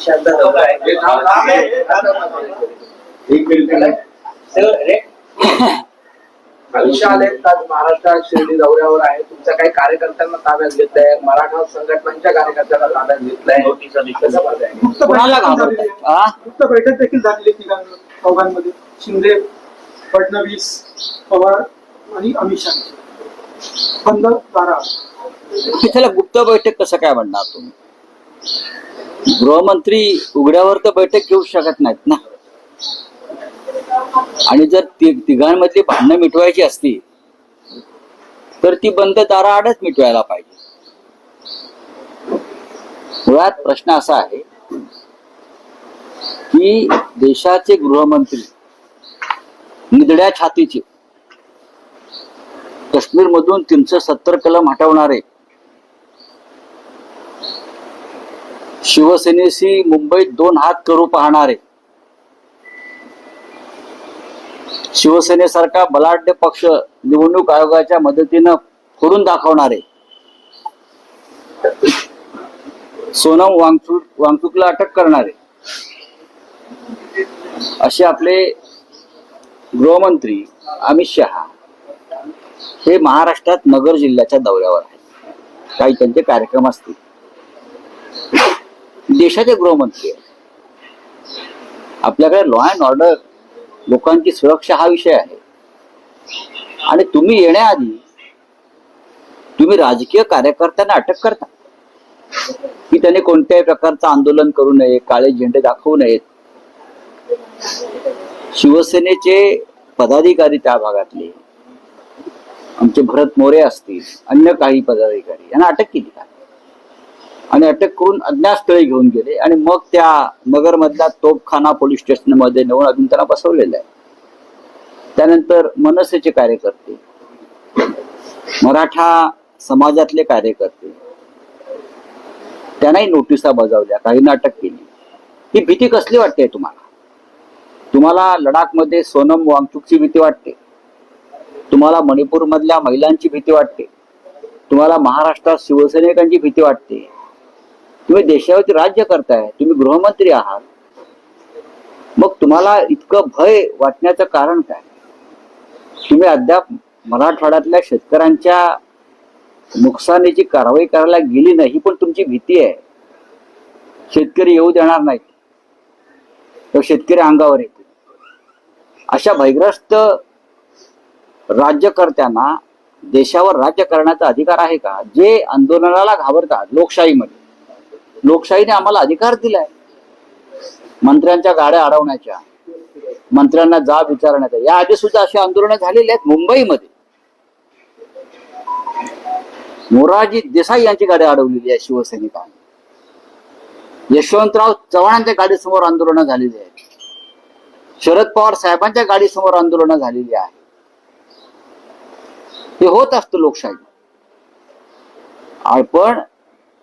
शहाचा दौरा आहे. आले आज महाराष्ट्रात शिर्डी दौऱ्यावर आहे. तुमच्या काही कार्यकर्त्यांना ताब्यात घेतलंय. मराठा संघटनांच्या कार्यकर्त्यांना ताब्यात घेतलंय. कोणाला बैठक आहे. देखील झालेली आहे चौघांमध्ये. शिंदे फडणवीस पवार आणि अमित शहा बंद दारा त्याला गुप्त बैठक कसं काय म्हणणार तुम्ही? गृहमंत्री उघड्यावर तर बैठक घेऊ शकत नाहीत ना. आणि जर तिघांमधली भांडणं मिटवायची असती तर ती बंद दाराआडच मिटवायला पाहिजे. मुळात प्रश्न असा आहे की देशाचे गृहमंत्री निधड्या छातीचे. काश्मीर मधून तीनशे सत्तर कलम हटवणारे शिवसेनेशी मुंबईत दोन हात करू पाहणारे. शिवसेनेसारखा बलाढ्य पक्ष निवडणूक आयोगाच्या मदतीनं फोडून दाखवणारे. सोनम वांगचूक वांगचूकला अटक करणारे. असे आपले गृहमंत्री अमित शहा हे महाराष्ट्रात नगर जिल्ह्याच्या दौऱ्यावर आहेत. काही त्यांचे कार्यक्रम असतील. देशाचे गृहमंत्री आहे आपल्याकडे लॉ अँड ऑर्डर लोकांची सुरक्षा हा विषय आहे. आणि तुम्ही येण्याआधी तुम्ही राजकीय कार्यकर्त्यांना अटक करता. की त्यांनी कोणत्याही प्रकारचं आंदोलन करू नये काळे झेंडे दाखवू नयेत. शिवसेनेचे पदाधिकारी त्या भागातले. आमचे भरत मोरे असतील अन्य काही पदाधिकारी यांना अटक केली का आणि अटक करून अज्ञात स्थळी घेऊन गेले. आणि मग त्या नगरमधल्या तोपखाना पोलीस स्टेशनमध्ये नेऊन अजून त्यांना बसवलेलं आहे. त्यानंतर मनसेचे कार्यकर्ते मराठा समाजातले कार्यकर्ते त्यांनाही नोटिसा बजावल्या काहींना अटक केली. ही भीती कसली वाटते तुम्हाला? तुम्हाला लडाखमध्ये सोनम वांगचुकची भीती वाटते? तुम्हाला मणिपूरमधल्या महिलांची भीती वाटते? तुम्हाला महाराष्ट्रात शिवसैनिकांची भीती वाटते? तुम्ही देशावरती राज्य करताय तुम्ही गृहमंत्री आहात. मग तुम्हाला इतकं भय वाटण्याचं कारण काय? तुम्ही अद्याप मराठवाड्यातल्या शेतकऱ्यांच्या नुकसानीची कारवाई करायला गेली नाही पण तुमची भीती आहे. शेतकरी येऊ देणार नाहीत. तर शेतकरी अंगावर येतील अशा भयग्रस्त राज्यकर्त्यांना देशावर राज्य करण्याचा अधिकार आहे का? जे आंदोलनाला घाबरतात लोकशाहीमध्ये. लोकशाहीने आम्हाला अधिकार दिलाय. मंत्र्यांच्या गाड्या अडवण्याच्या मंत्र्यांना जाब विचारण्याच्या या आधी सुद्धा अशी आंदोलनं झालेली आहेत मुंबईमध्ये. मोरारजी देसाई यांची गाडी अडवलेली आहे शिवसैनिकांनी. यशवंतराव चव्हाणांच्या गाडीसमोर आंदोलनं झालेली आहेत. शरद पवार साहेबांच्या गाडीसमोर आंदोलनं झालेली आहे. हे होत असतं लोकशाही. पण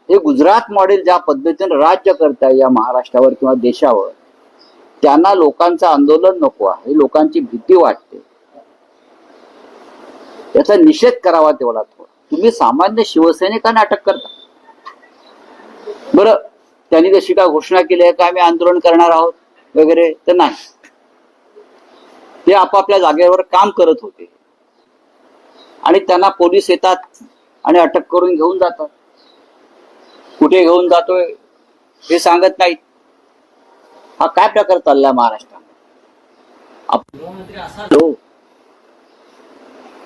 हे गुजरात मॉडेल ज्या पद्धतीने राज्य करताय या महाराष्ट्रावर किंवा देशावर त्यांना लोकांचं आंदोलन नको आहे लोकांची भीती वाटते. याचा निषेध करावा तेवढा थोडा. तुम्ही सामान्य शिवसैनिकांना अटक करता. बरं त्यांनी जशी काय घोषणा केली आहे का आम्ही आंदोलन करणार आहोत वगैरे तर नाही. ते आपापल्या जागेवर काम करत होते. आणि त्यांना पोलीस येतात आणि अटक करून घेऊन जातात. कुठे घेऊन जातोय हे सांगत नाहीत. हा काय प्रकार चाललाय महाराष्ट्रात? आप- हो.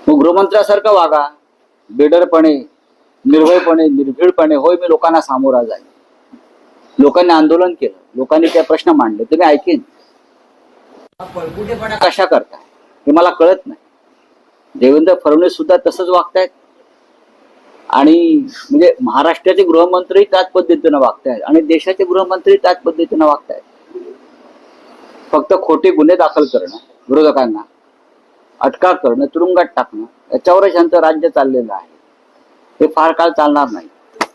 मग गृहमंत्र्यासारखं वागा. बेडरपणे निर्भयपणे निर्भीडपणे होय मी लोकांना सामोरा जाईल. लोकांनी आंदोलन केलं. लोकांनी त्या प्रश्न मांडले. ते मी ऐकेन. कशा करताय? हे मला कळत नाही. देवेंद्र फडणवीस सुद्धा तसंच वागतायत. आणि म्हणजे महाराष्ट्राचे गृहमंत्री त्याच पद्धतीनं वागतायत आणि देशाचे गृहमंत्री त्याच पद्धतीनं वागतायत. फक्त खोटे गुन्हे दाखल करणं विरोधकांना अटका करणं तुरुंगात टाकणं याच्यावरच यांचं राज्य चाललेलं आहे. हे फार काळ चालणार नाही.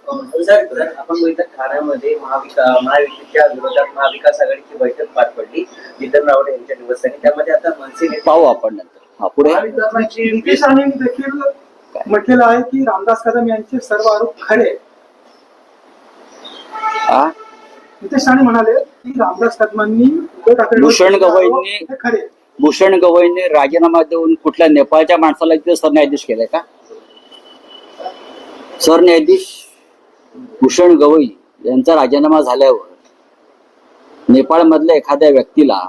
आपण बघितलं ठाण्यामध्ये महाविका महायुतीच्या विरोधात महाविकास आघाडीची बैठक पार पडली. जितेंद्र रावडे यांच्या निवासस्थानी. त्यामध्ये आता मनसे पाहू आपण नंतर. हा पुढे. म्हटलेलं आहे की रामदास कदम यांचे सर्व आरोप खरे नितेश राणे म्हणाले की रामदास कदमांनी भूषण गवईंनी- खरे भूषण गवईने राजीनामा देऊन कुठल्या नेपाळच्या माणसाला इथे सरन्यायाधीश केलाय का? सरन्यायाधीश भूषण गवई यांचा राजीनामा झाल्यावर नेपाळमधल्या एखाद्या व्यक्तीला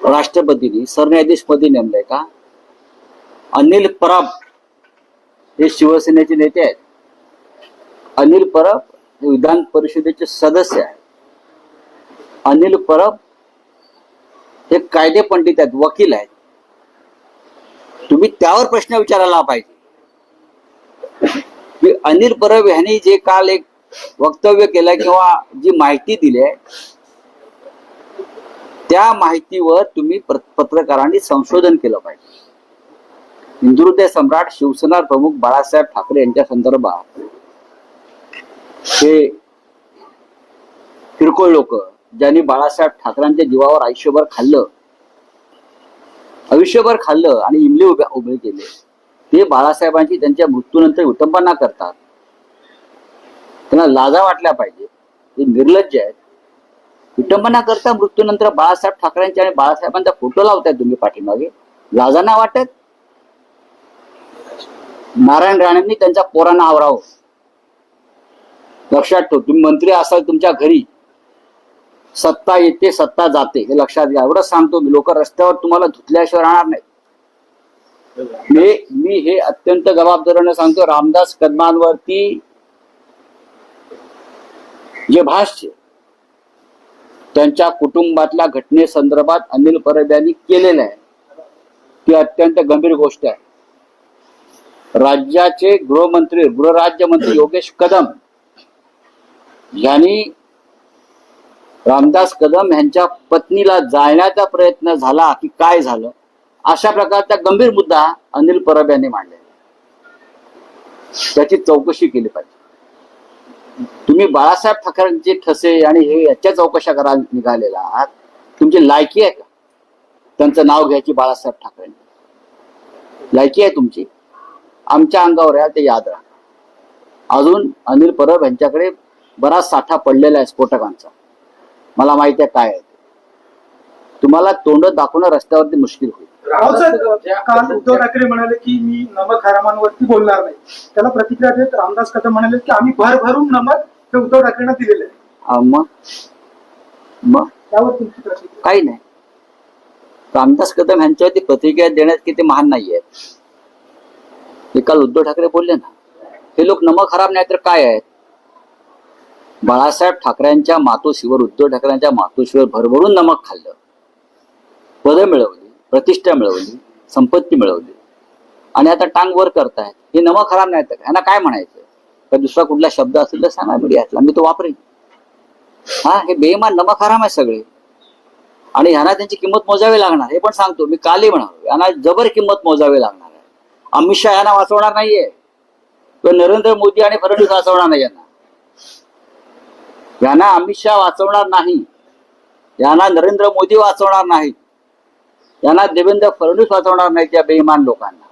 राष्ट्रपतींनी सरन्यायाधीश पदी नेमलंय का? अनिल परब हे शिवसेनेचे नेते आहेत. अनिल परब हे विधान परिषदेचे सदस्य आहेत. अनिल परब हे कायदे पंडित आहेत वकील आहेत. तुम्ही त्यावर प्रश्न विचारायला पाहिजे. की अनिल परब यांनी जे काल एक वक्तव्य केलं किंवा जी माहिती दिली आहे त्या माहितीवर तुम्ही पत्रकारांनी संशोधन केलं पाहिजे. हिंदुहृदय सम्राट शिवसेना प्रमुख बाळासाहेब ठाकरे यांच्या संदर्भात हे किरकोळ लोक ज्यांनी बाळासाहेब ठाकरेंच्या जीवावर आयुष्यभर खाल्लं आयुष्यभर खाल्लं आणि इमले उभे उभे केले ते बाळासाहेबांची त्यांच्या मृत्यूनंतर विटंबना करतात. त्यांना लाजा वाटल्या पाहिजे. ते निर्लज्ज आहेत. विटंबना करता मृत्यूनंतर बाळासाहेब ठाकरेंच्या आणि बाळासाहेबांचा फोटो लावताय तुम्ही पाठीमागे. लाजा नाही वाटत? नारायण राणेंनी त्यांच्या पोरांना आवरावं. लक्षात ठेव तुम्ही मंत्री असाल तुमच्या घरी सत्ता येते सत्ता जाते. हे लक्षात घ्या. एवढंच सांगतो मी. लोक रस्त्यावर तुम्हाला धुतल्याशिवाय राहणार नाही मी मी हे अत्यंत जबाबदारीने सांगतो रामदास कदमांवरती जे भाष्य त्यांच्या कुटुंबातल्या घटनेसंदर्भात अनिल परब यांनी केलेलं आहे ती अत्यंत गंभीर गोष्ट आहे. राज्याचे गृहमंत्री गृहराज्यमंत्री योगेश कदम यांनी रामदास कदम यांच्या पत्नीला जाळण्याचा प्रयत्न झाला की काय झालं? अशा प्रकारचा गंभीर मुद्दा अनिल परब यांनी मांडलेला त्याची चौकशी केली पाहिजे. तुम्ही बाळासाहेब ठाकरेंचे ठसे आणि हे याच्या चौकशा करा निघालेला आहात. तुमची लायकी आहे का? त्यांचं नाव घ्यायची बाळासाहेब ठाकरेंनी. लायकी आहे तुमची? आमच्या अंगावर आहे ते याद राहा अजून अनिल परब यांच्याकडे बराच साठा पडलेला आहे स्फोटकांचा. मला माहिती आहे काय आहे. तुम्हाला तोंड दाखवणं रस्त्यावरती मुश्किल होईल. काल उद्धव ठाकरे म्हणाले की मी नमक हरामांवरती बोलणार नाही. त्याला प्रतिक्रिया देत रामदास कदम म्हणाले की आम्ही भरभरून नमक हे उद्धव ठाकरेंना दिलेले आहे. मग? मग? त्यावर तुमची प्रतिक्रिया? काही नाही. रामदास कदम यांच्यावरती प्रतिक्रिया देण्यात किती महान नाही आहेत हे काल उद्धव ठाकरे बोलले ना हे लोक नमक खराब नाही तर काय आहेत? बाळासाहेब ठाकरेंच्या मातोश्रीवर उद्धव ठाकरेंच्या मातोश्रीवर भरभरून नमक खाल्लं. पदं मिळवली प्रतिष्ठा मिळवली संपत्ती मिळवली. आणि आता टांग वर करतायत. हे नमक खराब नाही तर यांना काय म्हणायचं? का दुसरा कुठला शब्द असेल तर सांगा मीडियातला मी तो वापरेन. हा हे बेमान नमक हराम आहे सगळे. आणि ह्यांना त्यांची किंमत मोजावी लागणार हे पण सांगतो. मी कालही म्हणालो यांना जबर किंमत मोजावी लागणार. अमित शहा यांना वाचवणार नाहीये. किंवा नरेंद्र मोदी आणि फडणवीस वाचवणार नाही यांना. यांना अमित शहा वाचवणार नाही. यांना नरेंद्र मोदी वाचवणार नाही. यांना देवेंद्र फडणवीस वाचवणार नाहीत या बेईमान लोकांना.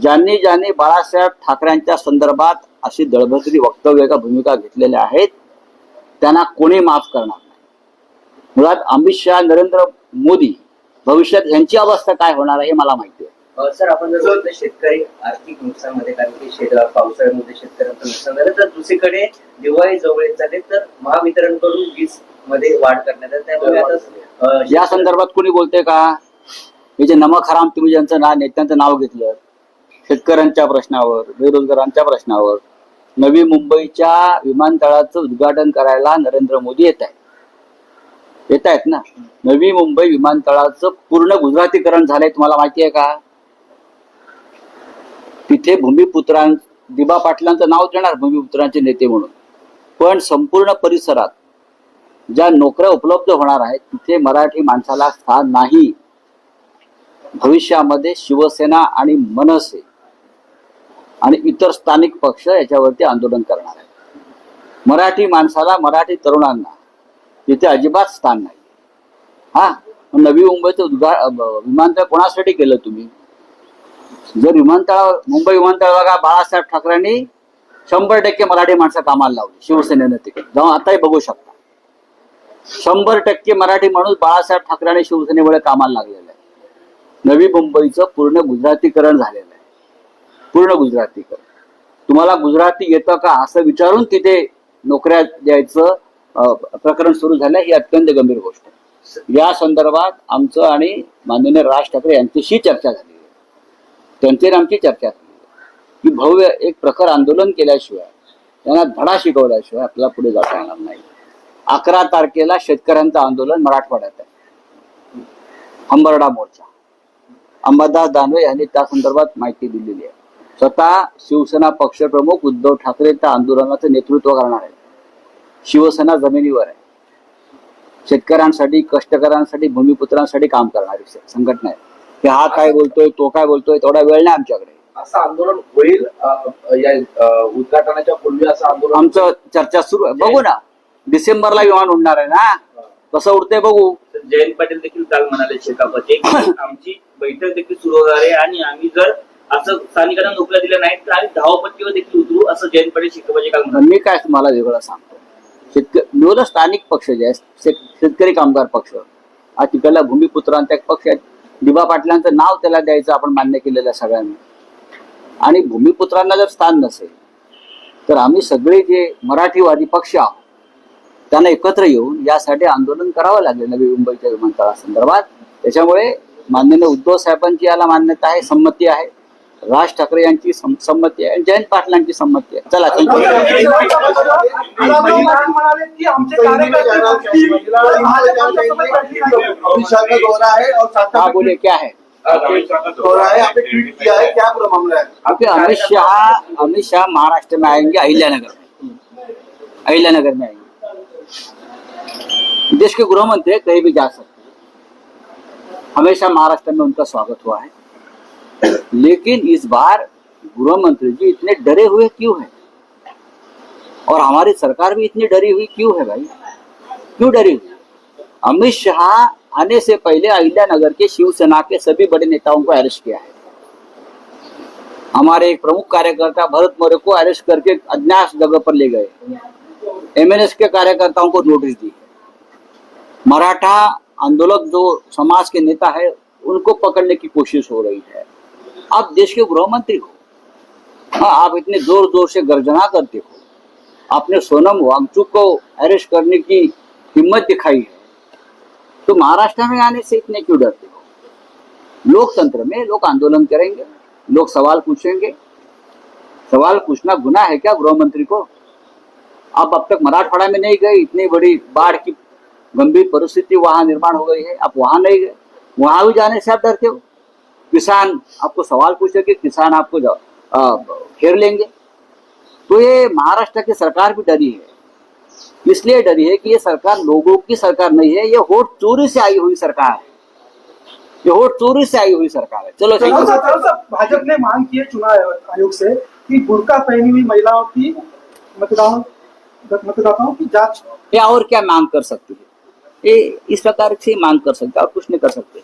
ज्यांनी ज्यांनी बाळासाहेब ठाकरेंच्या संदर्भात अशी दळभद्री वक्तव्य का भूमिका घेतलेल्या आहेत त्यांना कोणी माफ करणार नाही. मुळात अमित शहा नरेंद्र मोदी भविष्यात यांची अवस्था काय होणार आहे हे मला माहिती आहे. सर आपण जर बघितलं शेतकरी आर्थिक नुकसानमध्ये कारण की शेत पावसाळ्यामध्ये शेतकऱ्यांचं नुकसान झालं तर दुसरीकडे दिवाळी जवळ येत चालेल तर महावितरणकडून वीजमध्ये वाढ करण्यात आली. त्यामुळे आता या संदर्भात कोणी बोलते का? हे जे नमक हराम तुम्ही ज्यांचं नाव नेत्यांचं नाव घेतलं शेतकऱ्यांच्या प्रश्नावर बेरोजगारांच्या प्रश्नावर नवी मुंबईच्या विमानतळाचं उद्घाटन करायला नरेंद्र मोदी येत आहेत. येत आहेत ना? नवी मुंबई विमानतळाचं पूर्ण गुजरातीकरण झालंय तुम्हाला माहिती आहे का? तिथे भूमिपुत्रां दिबा पाटलांचं नाव देणार भूमिपुत्रांचे नेते म्हणून. पण संपूर्ण परिसरात ज्या नोकऱ्या उपलब्ध होणार आहेत तिथे मराठी माणसाला स्थान नाही. भविष्यामध्ये शिवसेना आणि मनसे आणि इतर स्थानिक पक्ष याच्यावरती आंदोलन करणार आहेत. मराठी माणसाला मराठी तरुणांना तिथे अजिबात स्थान नाही. हा नवी मुंबईचं उद्घा विमानतळ कोणासाठी केलं तुम्ही? जर विमानतळावर मुंबई विमानतळ बघा बाळासाहेब ठाकरेंनी शंभर टक्के मराठी माणसं कामाला लावली शिवसेनेनं तिकडे जाऊन आताही बघू शकता. शंभर टक्के मराठी माणूस बाळासाहेब ठाकरे आणि शिवसेनेमुळे कामाला लागलेला आहे. नवी मुंबईचं पूर्ण गुजरातीकरण झालेलं आहे. पूर्ण गुजरातीकरण. तुम्हाला गुजराती येतं का असं विचारून तिथे नोकऱ्या द्यायचं अं, प्रकरण सुरू झालं ही अत्यंत गंभीर गोष्ट आहे. या संदर्भात आमचं आणि माननीय राज ठाकरे यांच्याशी चर्चा झाली. आहे आमची चर्चा की भव्य एक प्रखर आंदोलन केल्याशिवाय त्यांना धडा शिकवल्याशिवाय आपल्याला पुढे जाता येणार नाही. अकरा तारखेला शेतकऱ्यांचं आंदोलन मराठवाड्यात आहे. अंबरडा मोर्चा. अंबादास दानवे यांनी त्या संदर्भात माहिती दिलेली आहे. स्वतः शिवसेना पक्षप्रमुख उद्धव ठाकरे त्या आंदोलनाचं नेतृत्व करणार आहे शिवसेना जमिनीवर आहे. शेतकऱ्यांसाठी कष्टकऱ्यांसाठी भूमिपुत्रांसाठी काम करणारी संघटना आहे. की हा काय बोलतोय तो काय बोलतोय तेवढा वेळ नाही आमच्याकडे. असं आंदोलन होईल उद्घाटनाच्या पूर्वी असं आंदोलन? आमचं चर्चा सुरू आहे. बघू ना डिसेंबरला विमान उडणार आहे ना? कसं उडतंय बघू. जयंत पाटील देखील काल म्हणाले शेकापचे. आमची बैठक देखील सुरू होणार आहे आणि आम्ही जर असं स्थानिकांना नोकऱ्या दिल्या नाहीत तर आम्ही धावपट्टीवर देखील उतरू असं जयंत पाटील शेकापचे काल म्हणाले. मी काय तुम्हाला वेगळं सांगतो? शेतकरी बोल स्थानिक पक्ष जे आहेत शेत- शेतकरी कामगार पक्ष. हा तिकडला भूमिपुत्रांचा एक पक्ष आहे दिबा पाटलांचं नाव त्याला द्यायचं आपण मान्य केलेलं आहे सगळ्यांनी. आणि भूमिपुत्रांना जर स्थान नसेल तर आम्ही सगळे जे मराठीवादी पक्ष आहोत त्यांना एकत्र येऊन यासाठी आंदोलन करावं लागेल नवी मुंबईच्या विमानतळासंदर्भात. त्याच्यामुळे माननीय उद्धव साहेबांची याला मान्यता आहे संमती आहे. राज ठाकरे यांची सम- संमती आहे आणि जयंत पाटलांची संमती आहे. चला थँक्यू म्हणाले की आमचे कार्यकर्ते बघतील. अमित शाह का दौरा है और साथ हाँ में बोले क्या है? दौरा है आपने ट्वीट किया है क्या पूरा मामला है? अभी अमित शाह अमित शाह महाराष्ट्र में आएंगे अहिल्यानगर में। अहिल्यानगर में आएंगे। देश के गृह मंत्री कहीं भी जा सकते हैं। हमेशा महाराष्ट्र में उनका स्वागत हुआ है। लेकिन इस बार गृह मंत्री जी इतने डरे हुए क्यों हैं? और हमारी सरकार भी इतनी डरी हुई क्यों है भाई? क्यों डरी हुई? अमित शाह आने से पहले अहिल्यानगर के शिवसेना के सभी बड़े नेताओं को अरेस्ट किया है। हमारे एक प्रमुख कार्यकर्ता भरत मौर्य को अरेस्ट करके अज्ञात जगह पर ले गए। एमएनएस के कार्यकर्ताओं को नोटिस दी। मराठा आंदोलक जो समाज के नेता है, उनको पकड़ने की कोशिश हो रही है। आप देश के गृह मंत्री हो। हाँ आप इतने ज़ोर ज़ोर से गर्जना करते हो। आपने सोनम वांगचुक को अरेस्ट करने की हिम्मत दिखाई है। तो महाराष्ट्र में आने से इतने क्यों डरते हो? लोकतंत्र में लोग आंदोलन करेंगे, लोग सवाल पूछेंगे। सवाल पूछना गुना है क्या गृह मंत्री को? आप अब तक मराठवाड़ा में नहीं गए, इतनी बड़ी बाढ़ की गंभीर परिस्थिति वहाँ निर्माण हो गई है, आप वहाँ नहीं गए। वहाँ भी जाने से आप डरते हो। किसान आपको सवाल पूछेंगे किसान आपको घेर लेंगे? तो ये महाराष्ट्र की सरकार भी डरी है। इसलिए डरी है कि ये सरकार लोगों की सरकार नहीं है ये वोट चोरी से आई हुई सरकार है। ये वोट चोरी से आई हुई सरकार है। चलो ठीक चलो है भाजपा ने मांग की है चुनाव आयोग से कि बुरका पहनी हुई महिलाओं की मतदान मतदाताओं की जाँच। या और क्या मांग कर सकती है? ये इस प्रकार से मांग कर सकते हैं और कुछ नहीं कर सकते।